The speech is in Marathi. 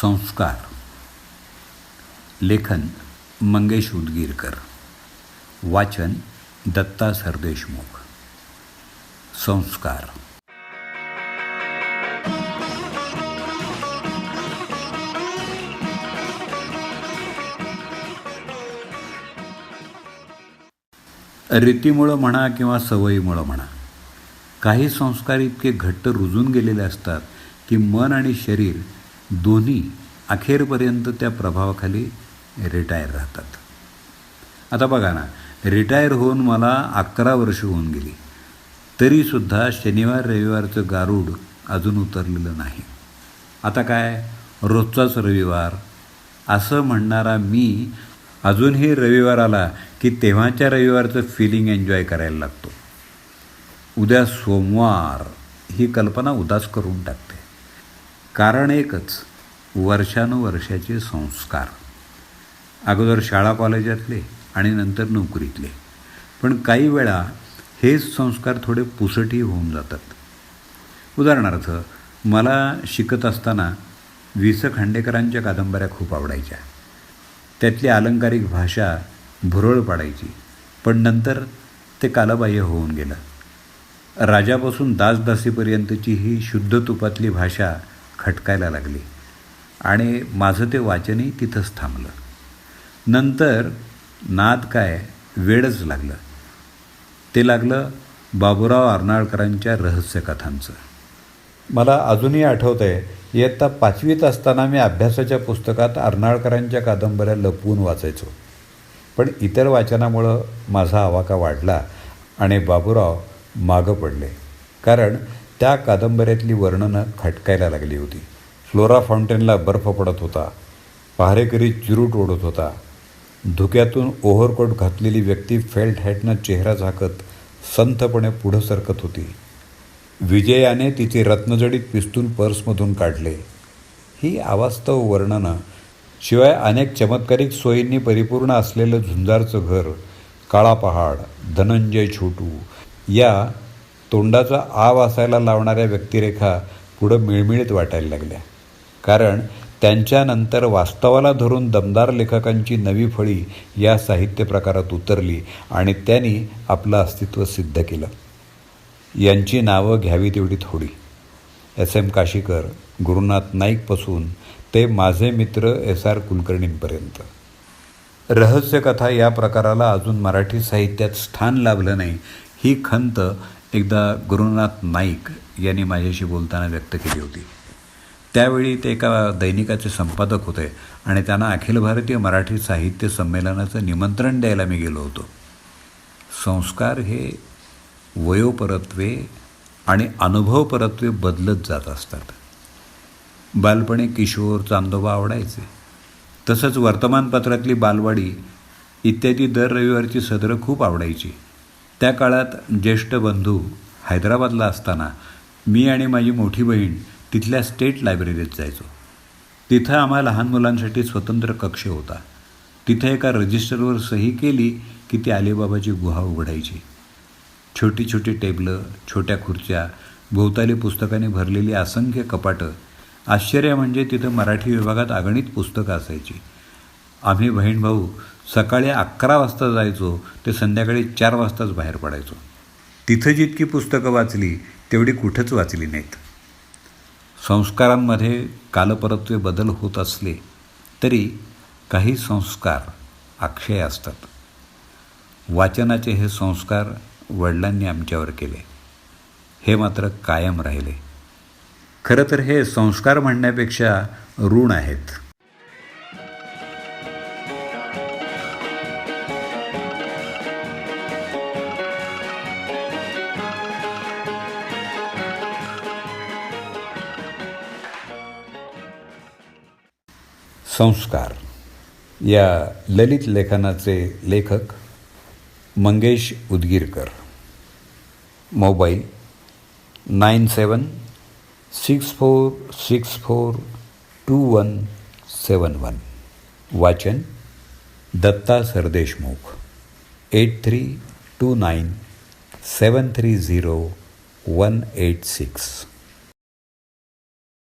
संस्कार. लेखन मंगेश उदगीरकर वाचन दत्ता सरदेशमुख. संस्कार. रीतीमुळं म्हणा किंवा सवयीमुळं म्हणा काही संस्कार इतके घट्ट रुजून गेलेले असतात की मन आणि शरीर दोन्ही अखेरपर्यंत त्या प्रभावाखाली रिटायर राहतात. आता बघा ना रिटायर होऊन मला अकरा वर्ष होऊन गेली. तरीसुद्धा शनिवार रविवारचं गारूड अजून उतरलेलं नाही. आता काय? रोजचाच रविवार. असं म्हणणारा मी अजूनही रविवार आला की तेव्हाच्या रविवारचं फिलिंग एन्जॉय करायला लागतो. उद्या सोमवार ही कल्पना उदास करून टाकते. कारण एकच वर्षानुवर्षाचे संस्कार. अगोदर शाळा कॉलेजातले आणि नंतर नोकरीतले. पण काही वेळा हेच संस्कार थोडे पुसटी होऊन जातात. उदाहरणार्थ मला शिकत असताना वि स खांडेकरांच्या कादंबऱ्या खूप आवडायच्या. त्यातली अलंकारिक भाषा भुरळ पाडायची पण नंतर ते कालबाह्य होऊन गेलं. राजापासून दासदासीपर्यंतची ही शुद्ध तुपातली भाषा खटकायला लागली. आणि माझं ते वाचनही तिथंच थांबलं. नंतर नाद काय वेळच लागलं. ते लागलं बाबुराव अर्नाळकरांच्या रहस्यकथांचं मला अजूनही आठवतं आहे इयत्ता पाचवीत असताना मी अभ्यासाच्या पुस्तकात अर्नाळकरांच्या कादंबऱ्या लपवून वाचायचो. पण इतर वाचनामुळं माझा आवाका वाढला आणि बाबुराव मागं पडले. कारण त्या कादंबऱ्यातली वर्णनं खटकायला लागली होती. फ्लोरा फाउंटेनला बर्फ पडत होता. पहारेकरी चिरूट ओढत होता. धुक्यातून ओव्हरकोट घातलेली व्यक्ती फेल्ट हॅटनं चेहरा झाकत संथपणे पुढं सरकत होती. विजयाने तिचे रत्नजडीत पिस्तूल पर्समधून काढले. ही अवास्तव वर्णनं शिवाय अनेक चमत्कारिक सोयींनी परिपूर्ण असलेलं झुंजारचं घर काळा पहाड धनंजय छोटू या तोंडाचा आव असायला लावणाऱ्या व्यक्तिरेखा पुढं मिळमिळीत वाटायला लागल्या. कारण त्यांच्यानंतर वास्तवाला धरून दमदार लेखकांची नवी फळी या साहित्य प्रकारात उतरली आणि त्यांनी आपलं अस्तित्व सिद्ध केलं. यांची नावं घ्यावी तेवढी थोडी. एस एम काशीकर गुरुनाथ नाईकपासून ते माझे मित्र एस आर कुलकर्णींपर्यंत. रहस्यकथा या प्रकाराला अजून मराठी साहित्यात स्थान लाभलं नाही. ही खंत एकदा गुरुनाथ नाईक यांनी माझ्याशी बोलताना व्यक्त केली होती. त्यावेळी ते एका दैनिकाचे संपादक होते आणि त्यांना अखिल भारतीय मराठी साहित्य संमेलनाचं निमंत्रण द्यायला मी गेलो होतो. संस्कार हे वयोपरत्वे आणि अनुभवपरत्वे बदलत जात असतात. बालपणी किशोर चांदोबा आवडायचे. तसंच वर्तमानपत्रातली बालवाडी इत्यादी दर रविवारची सदरं खूप आवडायची. त्या काळात ज्येष्ठ बंधू हैदराबादला असताना मी आणि माझी मोठी बहीण तिथल्या स्टेट लायब्ररीत जायचो. तिथं आम्हा लहान मुलांसाठी स्वतंत्र कक्ष होता. तिथं एका रजिस्टरवर सही केली की ती अलिबाबाची गुहा उघडायची. छोटी छोटी टेबलं छोट्या खुर्च्या भोवताली पुस्तकाने भरलेली असंख्य कपाटं आश्चर्य म्हणजे तिथं मराठी विभागात अगणित पुस्तकं असायची. आम्ही बहीण भाऊ सकाळी अकरा वाजता जायचो ते संध्याकाळी चार वाजताच बाहेर पडायचो. तिथं जितकी पुस्तकं वाचली तेवढी कुठंच वाचली नाहीत. संस्कारांमध्ये कालपरत्वे बदल होत असले तरी काही संस्कार अक्षय असतात. वाचनाचे हे संस्कार वडिलांनी आमच्यावर केले. हे मात्र कायम राहिले. खरं तर हे संस्कार म्हणण्यापेक्षा ऋण आहेत. संस्कार. या ललित लेखनाचे लेखक Mangesh Udgirkar. Mobile nine seven six four six four two one seven one. वाचन Datta Sardeshmukh. Eight three two nine seven three zero one eight six.